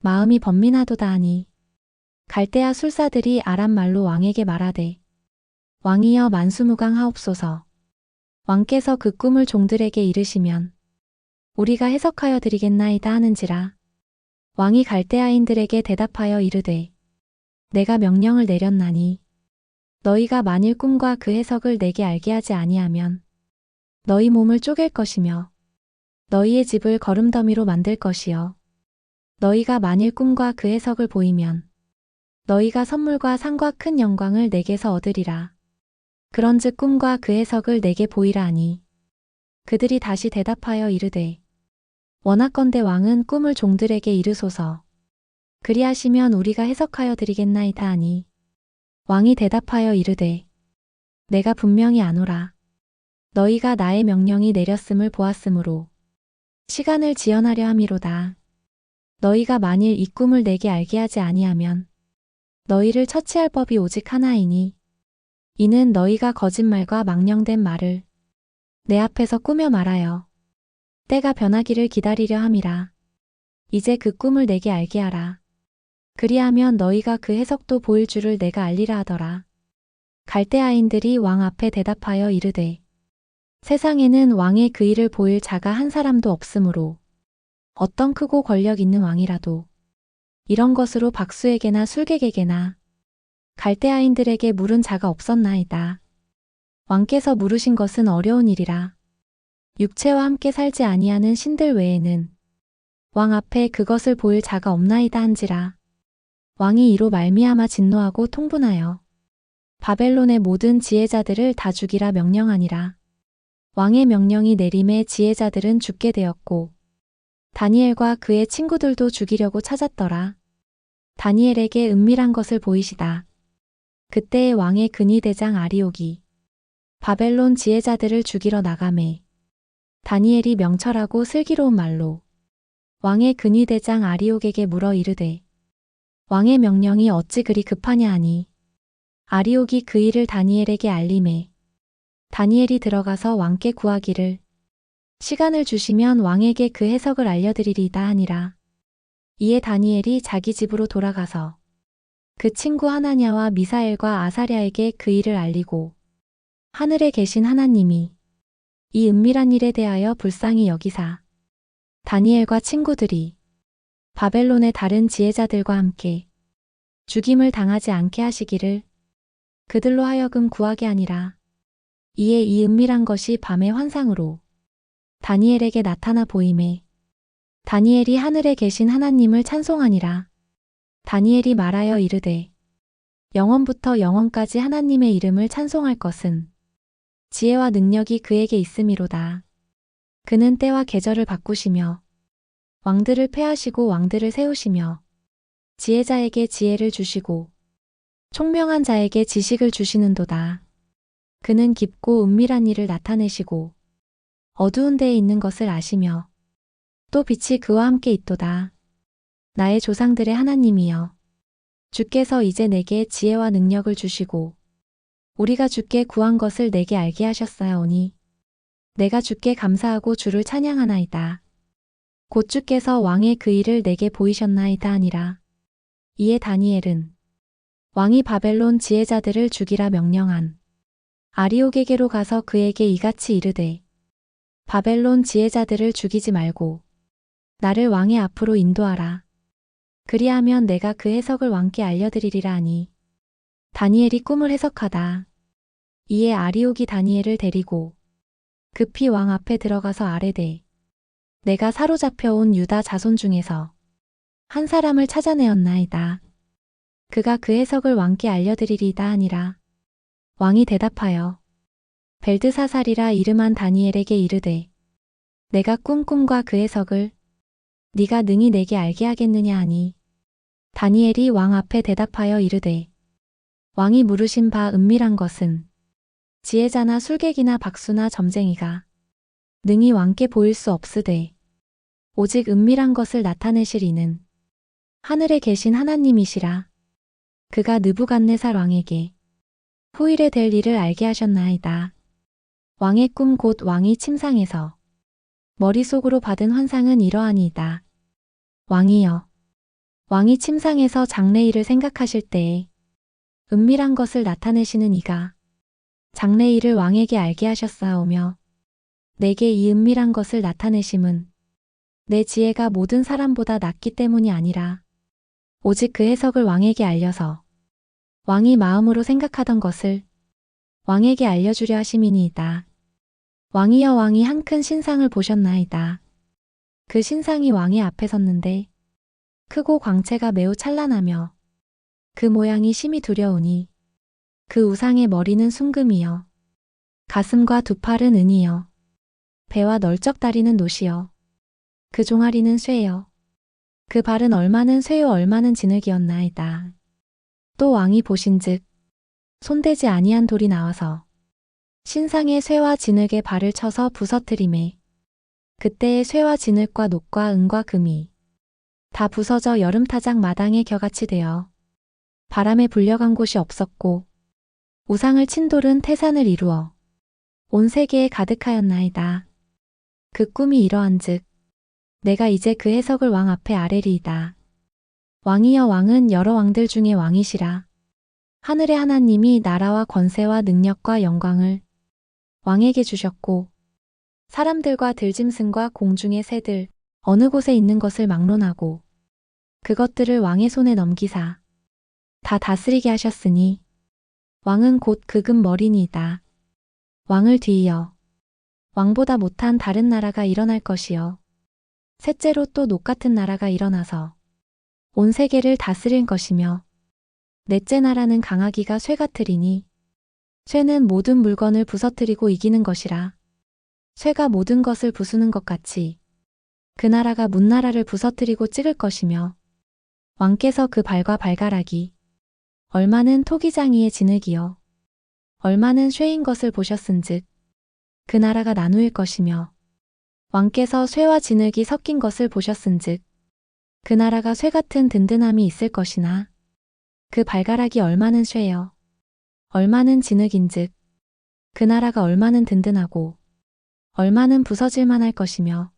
마음이 번민하도다 하니 갈대아 술사들이 아람 말로 왕에게 말하되 왕이여 만수무강하옵소서. 왕께서 그 꿈을 종들에게 이르시면 우리가 해석하여 드리겠나이다 하는지라 왕이 갈대아인들에게 대답하여 이르되 내가 명령을 내렸나니 너희가 만일 꿈과 그 해석을 내게 알게 하지 아니하면 너희 몸을 쪼갤 것이며 너희의 집을 거름더미로 만들 것이요 너희가 만일 꿈과 그 해석을 보이면 너희가 선물과 상과 큰 영광을 내게서 얻으리라. 그런즉 꿈과 그 해석을 내게 보이라 하니 그들이 다시 대답하여 이르되 원하건대 왕은 꿈을 종들에게 이르소서 그리하시면 우리가 해석하여 드리겠나이다 하니 왕이 대답하여 이르되 내가 분명히 아노라 너희가 나의 명령이 내렸음을 보았으므로 시간을 지연하려 함이로다. 너희가 만일 이 꿈을 내게 알게 하지 아니하면 너희를 처치할 법이 오직 하나이니 이는 너희가 거짓말과 망령된 말을 내 앞에서 꾸며 말하여 때가 변하기를 기다리려 함이라. 이제 그 꿈을 내게 알게 하라. 그리하면 너희가 그 해석도 보일 줄을 내가 알리라 하더라. 갈대아인들이 왕 앞에 대답하여 이르되 세상에는 왕의 그 일을 보일 자가 한 사람도 없으므로 어떤 크고 권력 있는 왕이라도 이런 것으로 박수에게나 술객에게나 갈대아인들에게 물은 자가 없었나이다. 왕께서 물으신 것은 어려운 일이라. 육체와 함께 살지 아니하는 신들 외에는 왕 앞에 그것을 보일 자가 없나이다 한지라. 왕이 이로 말미암아 진노하고 통분하여 바벨론의 모든 지혜자들을 다 죽이라 명령하니라. 왕의 명령이 내림에 지혜자들은 죽게 되었고 다니엘과 그의 친구들도 죽이려고 찾았더라. 다니엘에게 은밀한 것을 보이시다. 그때의 왕의 근위 대장 아리옥이 바벨론 지혜자들을 죽이러 나가매 다니엘이 명철하고 슬기로운 말로 왕의 근위 대장 아리옥에게 물어 이르되 왕의 명령이 어찌 그리 급하냐 하니 아리옥이 그 일을 다니엘에게 알림해 다니엘이 들어가서 왕께 구하기를 시간을 주시면 왕에게 그 해석을 알려드리리다 하니라. 이에 다니엘이 자기 집으로 돌아가서 그 친구 하나냐와 미사엘과 아사랴에게 그 일을 알리고 하늘에 계신 하나님이 이 은밀한 일에 대하여 불쌍히 여기사 다니엘과 친구들이 바벨론의 다른 지혜자들과 함께 죽임을 당하지 않게 하시기를 그들로 하여금 구하게 아니라 이에 이 은밀한 것이 밤의 환상으로 다니엘에게 나타나 보임에 다니엘이 하늘에 계신 하나님을 찬송하니라. 다니엘이 말하여 이르되 영원부터 영원까지 하나님의 이름을 찬송할 것은 지혜와 능력이 그에게 있음이로다. 그는 때와 계절을 바꾸시며 왕들을 패하시고 왕들을 세우시며 지혜자에게 지혜를 주시고 총명한 자에게 지식을 주시는도다. 그는 깊고 은밀한 일을 나타내시고 어두운 데에 있는 것을 아시며 또 빛이 그와 함께 있도다. 나의 조상들의 하나님이여. 주께서 이제 내게 지혜와 능력을 주시고 우리가 주께 구한 것을 내게 알게 하셨사오니 내가 주께 감사하고 주를 찬양하나이다. 곧 주께서 왕의 그 일을 내게 보이셨나이다 하니라. 이에 다니엘은 왕이 바벨론 지혜자들을 죽이라 명령한 아리옥에게로 가서 그에게 이같이 이르되 바벨론 지혜자들을 죽이지 말고 나를 왕의 앞으로 인도하라. 그리하면 내가 그 해석을 왕께 알려드리리라 하니 다니엘이 꿈을 해석하다. 이에 아리옥이 다니엘을 데리고 급히 왕 앞에 들어가서 아뢰되 내가 사로잡혀온 유다 자손 중에서 한 사람을 찾아내었나이다. 그가 그 해석을 왕께 알려드리리다 하니라. 왕이 대답하여 벨드사살이라 이름한 다니엘에게 이르되 내가 꿈 꿈과 그 해석을 네가 능히 내게 알게 하겠느냐 하니 다니엘이 왕 앞에 대답하여 이르되 왕이 물으신 바 은밀한 것은 지혜자나 술객이나 박수나 점쟁이가 능히 왕께 보일 수 없으되 오직 은밀한 것을 나타내실 이는 하늘에 계신 하나님이시라 그가 느부갓네살 왕에게 후일에 될 일을 알게 하셨나이다. 왕의 꿈 곧 왕이 침상에서 머릿속으로 받은 환상은 이러하니이다. 왕이여. 왕이 침상에서 장래일을 생각하실 때에 은밀한 것을 나타내시는 이가 장래일을 왕에게 알게 하셨사오며 내게 이 은밀한 것을 나타내심은 내 지혜가 모든 사람보다 낮기 때문이 아니라 오직 그 해석을 왕에게 알려서 왕이 마음으로 생각하던 것을 왕에게 알려주려 하심이니이다. 왕이여 왕이 한 큰 신상을 보셨나이다. 그 신상이 왕의 앞에 섰는데 크고 광채가 매우 찬란하며 그 모양이 심히 두려우니 그 우상의 머리는 순금이요. 가슴과 두 팔은 은이요. 배와 널쩍 다리는 노시요. 그 종아리는 쇠요. 그 발은 얼마는 쇠요 얼마는 진흙이었나이다. 또 왕이 보신즉 손대지 아니한 돌이 나와서 신상의 쇠와 진흙에 발을 쳐서 부서뜨림에 그때의 쇠와 진흙과 녹과 은과 금이 다 부서져 여름 타작 마당에 겨같이 되어 바람에 불려간 곳이 없었고 우상을 친 돌은 태산을 이루어 온 세계에 가득하였나이다. 그 꿈이 이러한즉 내가 이제 그 해석을 왕 앞에 아뢰리이다. 왕이여 왕은 여러 왕들 중에 왕이시라. 하늘의 하나님이 나라와 권세와 능력과 영광을 왕에게 주셨고 사람들과 들짐승과 공중의 새들 어느 곳에 있는 것을 막론하고 그것들을 왕의 손에 넘기사 다 다스리게 하셨으니 왕은 곧 그금 머리니이다. 왕을 뒤이어 왕보다 못한 다른 나라가 일어날 것이요. 셋째로 또 녹 같은 나라가 일어나서 온 세계를 다스릴 것이며 넷째 나라는 강하기가 쇠 같으리니 쇠는 모든 물건을 부서뜨리고 이기는 것이라. 쇠가 모든 것을 부수는 것 같이 그 나라가 문나라를 부서뜨리고 찍을 것이며 왕께서 그 발과 발가락이 얼마는 토기장이의 진흙이요. 얼마는 쇠인 것을 보셨은즉 그 나라가 나누일 것이며 왕께서 쇠와 진흙이 섞인 것을 보셨은즉 그 나라가 쇠 같은 든든함이 있을 것이나 그 발가락이 얼마는 쇠여 얼마는 진흙인즉 그 나라가 얼마는 든든하고 얼마는 부서질 만 할 것이며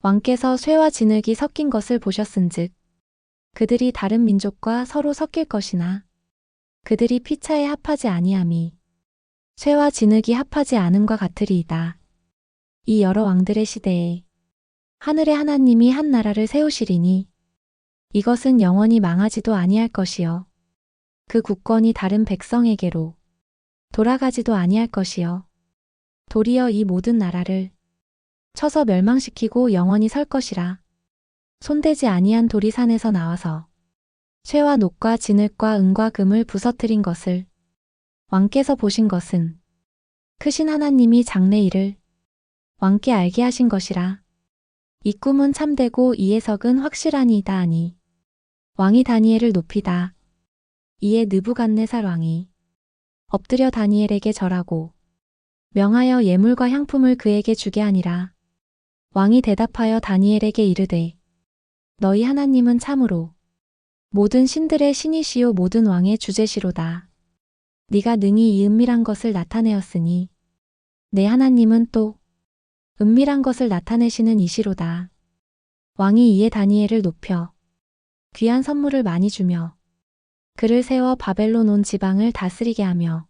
왕께서 쇠와 진흙이 섞인 것을 보셨은즉 그들이 다른 민족과 서로 섞일 것이나 그들이 피차에 합하지 아니함이 쇠와 진흙이 합하지 않음과 같으리이다. 이 여러 왕들의 시대에 하늘의 하나님이 한 나라를 세우시리니 이것은 영원히 망하지도 아니할 것이요. 그 국권이 다른 백성에게로 돌아가지도 아니할 것이요. 도리어 이 모든 나라를 쳐서 멸망시키고 영원히 설 것이라. 손대지 아니한 돌이 산에서 나와서 쇠와 녹과 진흙과 은과 금을 부서뜨린 것을 왕께서 보신 것은 크신 하나님이 장래 일을 왕께 알게 하신 것이라. 이 꿈은 참되고 이 해석은 확실하니이다 하니 왕이 다니엘을 높이다. 이에 느부갓네살 왕이 엎드려 다니엘에게 절하고 명하여 예물과 향품을 그에게 주게 하니라. 왕이 대답하여 다니엘에게 이르되 너희 하나님은 참으로 모든 신들의 신이시요 모든 왕의 주제시로다. 네가 능히 이 은밀한 것을 나타내었으니 내 하나님은 또 은밀한 것을 나타내시는 이시로다. 왕이 이에 다니엘을 높여 귀한 선물을 많이 주며 그를 세워 바벨론 온 지방을 다스리게 하며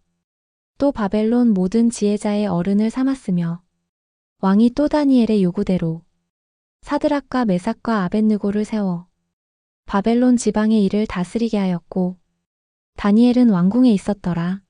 또 바벨론 모든 지혜자의 어른을 삼았으며 왕이 또 다니엘의 요구대로 사드락과 메삭과 아벤느고를 세워 바벨론 지방의 일을 다스리게 하였고 다니엘은 왕궁에 있었더라.